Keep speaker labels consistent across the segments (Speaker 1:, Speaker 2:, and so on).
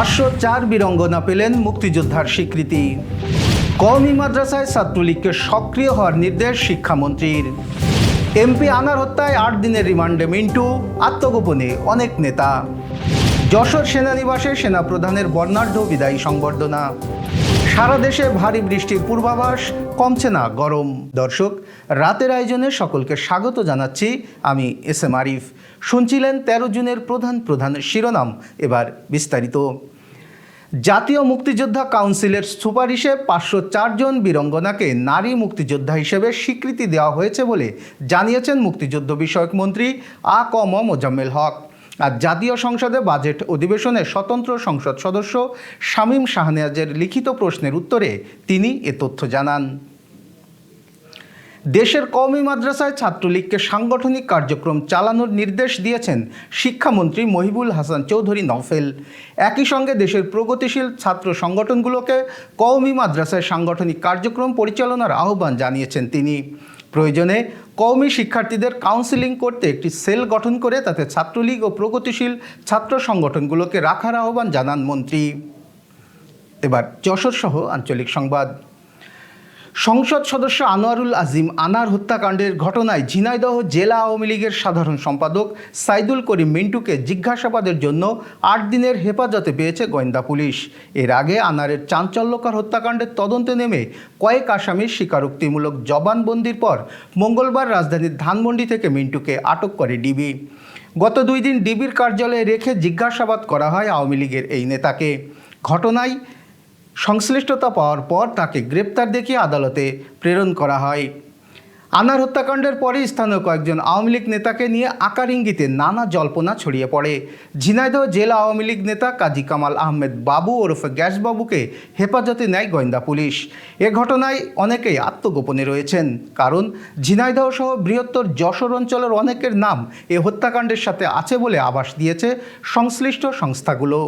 Speaker 1: পাঁচশো চার বীরঙ্গনা পেলেন মুক্তিযোদ্ধার স্বীকৃতি। কওমি মাদ্রাসায় ছাত্রলীগকে সক্রিয় হওয়ার নির্দেশ শিক্ষামন্ত্রীর। এমপি আনার হত্যায় আট দিনের রিমান্ডে মিন্টু, আত্মগোপনে অনেক নেতা। যশোর সেনানিবাসে সেনাপ্রধানের বর্ণাঢ্য বিদায়ী সংবর্ধনা। সারা দেশে ভারী বৃষ্টির পূর্বাভাস, কমছে না গরম। দর্শক, রাতের আয়োজনে সকলকে স্বাগত জানাচ্ছি আমি এস এম আরিফ। শুনছিলেন তেরো জুনের প্রধান প্রধান শিরোনাম, এবার বিস্তারিত। জাতীয় মুক্তিযোদ্ধা কাউন্সিলের সুপারিশে পাঁচশো চারজন বীরঙ্গনাকে নারী মুক্তিযোদ্ধা হিসেবে স্বীকৃতি দেওয়া হয়েছে বলে জানিয়েছেন মুক্তিযুদ্ধ বিষয়ক মন্ত্রী আ ক ম মোজাম্মেল হক। আর জাতীয় সংসদে বাজেট অধিবেশনে স্বতন্ত্র সংসদ সদস্য শামীম শাহনেয়াজের লিখিত প্রশ্নের উত্তরে তিনি এ তথ্য জানান। দেশের কওমি মাদ্রাসায় ছাত্রলীগকে সাংগঠনিক কার্যক্রম চালানোর নির্দেশ দিয়েছেন শিক্ষামন্ত্রী মহিবুল হাসান চৌধুরী নফেল একই সঙ্গে দেশের প্রগতিশীল ছাত্র সংগঠনগুলোকে কওমি মাদ্রাসায় সাংগঠনিক কার্যক্রম পরিচালনার আহ্বান জানিয়েছেন তিনি। প্রয়োজনে কওমি শিক্ষার্থীদের কাউন্সিলিং করতে একটি সেল গঠন করে তাতে ছাত্রলীগ ও প্রগতিশীল ছাত্র সংগঠনগুলোকে রাখার আহ্বান জানান মন্ত্রী। এবার যশোর সহ আঞ্চলিক সংবাদ। সংসদ সদস্য আনোয়ারুল আজিম আনার হত্যাকাণ্ডের ঘটনায় ঝিনাইদহ জেলা আওয়ামী লীগের সাধারণ সম্পাদক সাইদুল করিম মিন্টুকে জিজ্ঞাসাবাদের জন্য আট দিনের হেফাজতে পেয়েছে গোয়েন্দা পুলিশ। এর আগে আনারের চাঞ্চল্যকর হত্যাকাণ্ডের তদন্তে নেমে কয়েক আসামির স্বীকারোক্তিমূলক জবানবন্দির পর মঙ্গলবার রাজধানীর ধানমন্ডি থেকে মিন্টুকে আটক করে ডিবি। গত দুই দিন ডিবির কার্যালয়ে রেখে জিজ্ঞাসাবাদ করা হয় আওয়ামী লীগের এই নেতাকে। ঘটনায় সংশ্লিষ্টতা পাওয়ার পর তাকে গ্রেপ্তার দেখিয়ে আদালতে প্রেরণ করা হয়। আনার হত্যাকাণ্ডের পরে স্থানীয় কয়েকজন আওয়ামী লীগ নেতাকে নিয়ে আকার ইঙ্গিতে নানা জল্পনা ছড়িয়ে পড়ে। ঝিনাইদহ জেলা আওয়ামী লীগ নেতা কাজী কামাল আহমেদ বাবু ওরফে গ্যাসবাবুকে হেফাজতে নেয় গোয়েন্দা পুলিশ। এ ঘটনায় অনেকেই আত্মগোপনে রয়েছেন, কারণ ঝিনাইদহ সহ বৃহত্তর যশোর অঞ্চলের অনেকের নাম এ হত্যাকাণ্ডের সাথে আছে বলে আভাস দিয়েছে সংশ্লিষ্ট সংস্থাগুলো।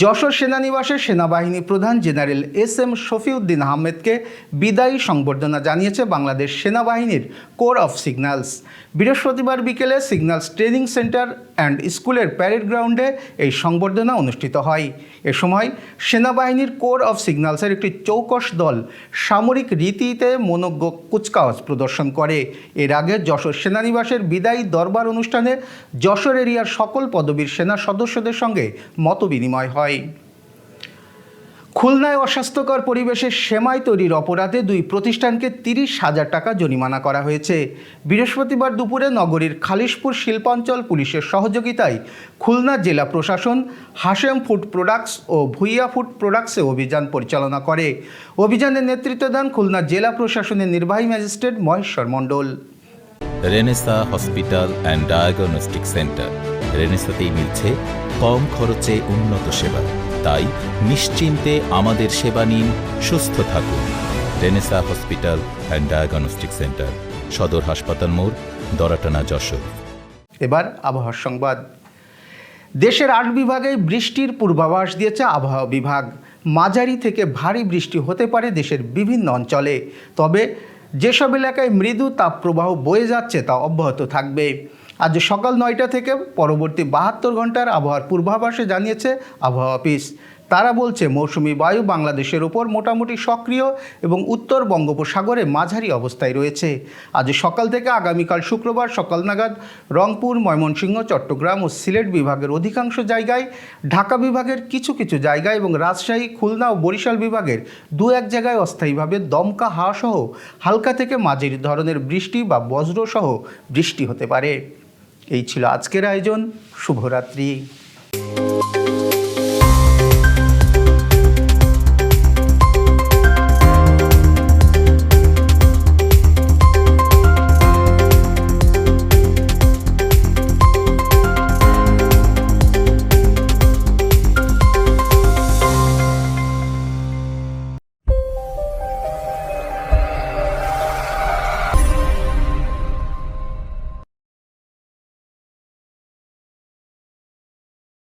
Speaker 1: যশোর সেনানিবাসে সেনাবাহিনী প্রধান জেনারেল এস এম শফিউদ্দিন আহমেদকে বিদায়ী সংবর্ধনা জানিয়েছে বাংলাদেশ সেনাবাহিনীর কোর অফ সিগন্যালস। বৃহস্পতিবার বিকেলে সিগন্যালস ট্রেনিং সেন্টার অ্যান্ড স্কুলের প্যারেড গ্রাউন্ডে এই সংবর্ধনা অনুষ্ঠিত হয়। এ সময় সেনাবাহিনীর কোর অফ সিগন্যালসের একটি চৌকস দল সামরিক রীতিতে মনোজ্ঞ কুচকাওয়াজ প্রদর্শন করে। এর আগে যশোর সেনানিবাসের বিদায়ী দরবার অনুষ্ঠানে যশোর এরিয়ার সকল পদবীর সেনা সদস্যদের সঙ্গে মতবিনিময় হয়। খুলনায় অস্বাস্থ্যকর পরিবেশে সেমাই তৈরির অপরাধে দুই প্রতিষ্ঠানকে তিরিশ হাজার টাকা জরিমানা করা হয়েছে। বৃহস্পতিবার দুপুরে নগরীর খালিশপুর শিল্পাঞ্চল পুলিশের সহযোগিতায় খুলনা জেলা প্রশাসন হাশেম ফুড প্রোডাক্টস ও ভুইয়া ফুড প্রোডাক্টসে অভিযান পরিচালনা করে। অভিযানের নেতৃত্ব দেন খুলনা জেলা প্রশাসনের নির্বাহী magistrate Maheshwar Mondal.
Speaker 2: Renaissance hospital and diagnostic centre. রেনেসাতেই মিলছে কম খরচে উন্নত সেবা। তাই নিশ্চিন্তে আমাদের সেবা নিন, সুস্থ থাকুন। Renaissance hospital and diagnostic centre সদর হাসপাতাল মোড়, দরাটানা যশোর।
Speaker 1: এবার আবহাওয়ার সংবাদ। দেশের আট বিভাগে বৃষ্টির পূর্বাভাস দিয়েছে আবহাওয়া বিভাগ। মাঝারি থেকে ভারী বৃষ্টি হতে পারে দেশের বিভিন্ন অঞ্চলে। তবে যেসব এলাকায় মৃদু তাপপ্রবাহ বয়ে যাচ্ছে তা অব্যাহত থাকবে। আজ সকাল নয়টা থেকে পরবর্তী বাহাত্তর ঘণ্টার আবহাওয়ার পূর্বাভাসে জানিয়েছে আবহাওয়া অফিস। তারা বলছে, মৌসুমি বায়ু বাংলাদেশের ওপর মোটামুটি সক্রিয় এবং উত্তর বঙ্গোপসাগরে মাঝারি অবস্থায় রয়েছে। আজ সকাল থেকে আগামীকাল শুক্রবার সকাল নাগাদ রংপুর, ময়মনসিংহ, চট্টগ্রাম ও সিলেট বিভাগের অধিকাংশ জায়গায়, ঢাকা বিভাগের কিছু কিছু জায়গায় এবং রাজশাহী, খুলনা ও বরিশাল বিভাগের দু এক জায়গায় অস্থায়ীভাবে দমকা হাওয়া সহ হালকা থেকে মাঝারি ধরনের বৃষ্টি বা বজ্রসহ বৃষ্টি হতে পারে। এই ছিল আজকের আয়োজন। শুভরাত্রি।